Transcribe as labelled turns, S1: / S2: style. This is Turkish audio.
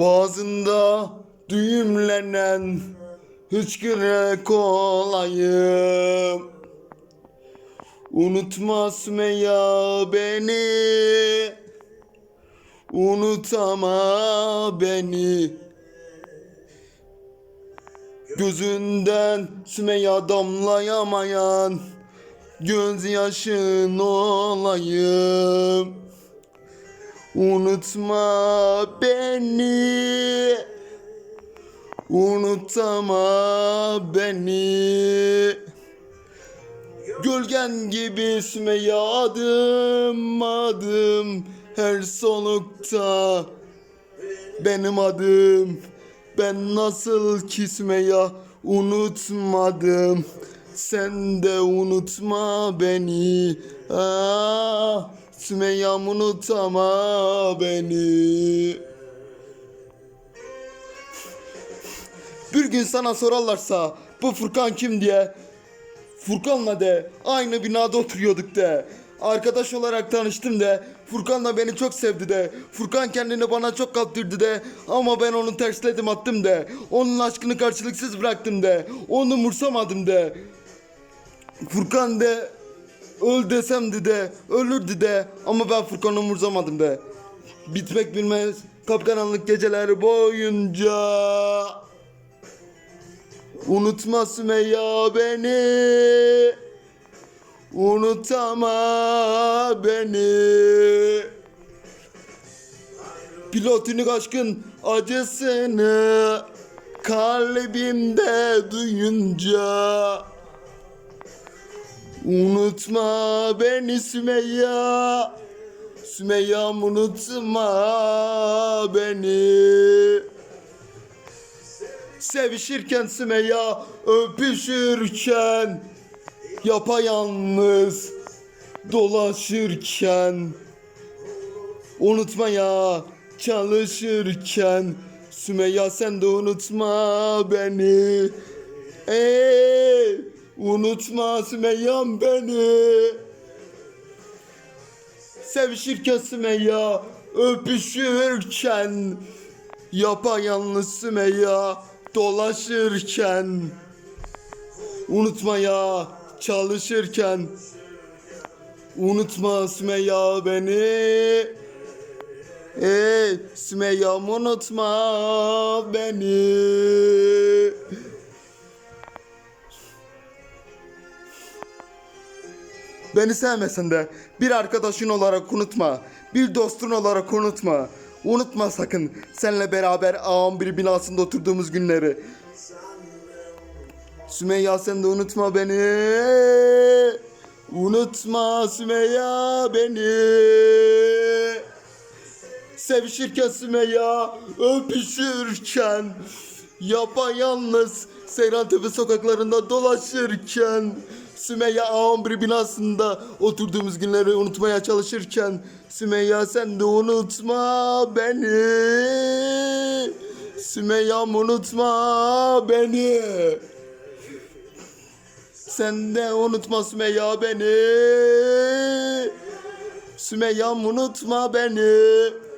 S1: Boğazında düğümlenen hıçkırık olayım. Unutma Sümeyya beni. Unutama beni. Gözünden Sümeyya damlayamayan Gözyaşın olayım Unutma beni. Unutama beni. Gölgen gibi Sümeyya adım adım her solukta. Benim adım ben nasıl ki Sümeyya unutmadım. Sen de unutma beni. Ah Sümeyya unutama beni bir gün sana sorarlarsa bu Furkan kim diye Furkan'la de aynı binada oturuyorduk de. Arkadaş olarak tanıştım de. Furkan'la beni çok sevdi de. Furkan kendini bana çok kaptırdı de. Ama ben onu tersledim attım de. Onun aşkını karşılıksız bıraktım de. Onu umursamadım de. Furkan de öl desemdi de ölürdü de ama ben Furkan'ı umursamadım de. Bitmek bilmez kapkaranlık geceler boyunca. Unutma Sümeyya beni Unutama beni Platonik aşkın acısını Kalbimde duyunca Unutma beni Sümeyya. Sümeyya unutma beni. Sevişirken Sümeyya öpüşürken Yapayalnız dolaşırken. Unutma ya çalışırken. Sümeyya sen de unutma beni. Ey unutma Sümeyya beni. Sevişirken Sümeyya öpüşürken Yapayalnız Sümeyya dolaşırken. Unutma ya çalışırken Unutma Sümeyya beni. Ey Sümeyya unutma beni Beni sevmesen de bir arkadaşın olarak unutma. Bir dostun olarak unutma. Unutma sakın seninle beraber A11 binasında oturduğumuz günleri. Sümeyya sen de unutma beni. Unutma Sümeyya beni. Sevişirken Sümeyya, öpüşürken, yapayalnız Seyrantepe sokaklarında dolaşırken, Sümeyya A11 binasında oturduğumuz günleri unutmaya çalışırken, Sümeyya sen de unutma beni. Sümeyya unutma beni. Sen de unutma Sümeyya beni. Sümeyya unutma beni.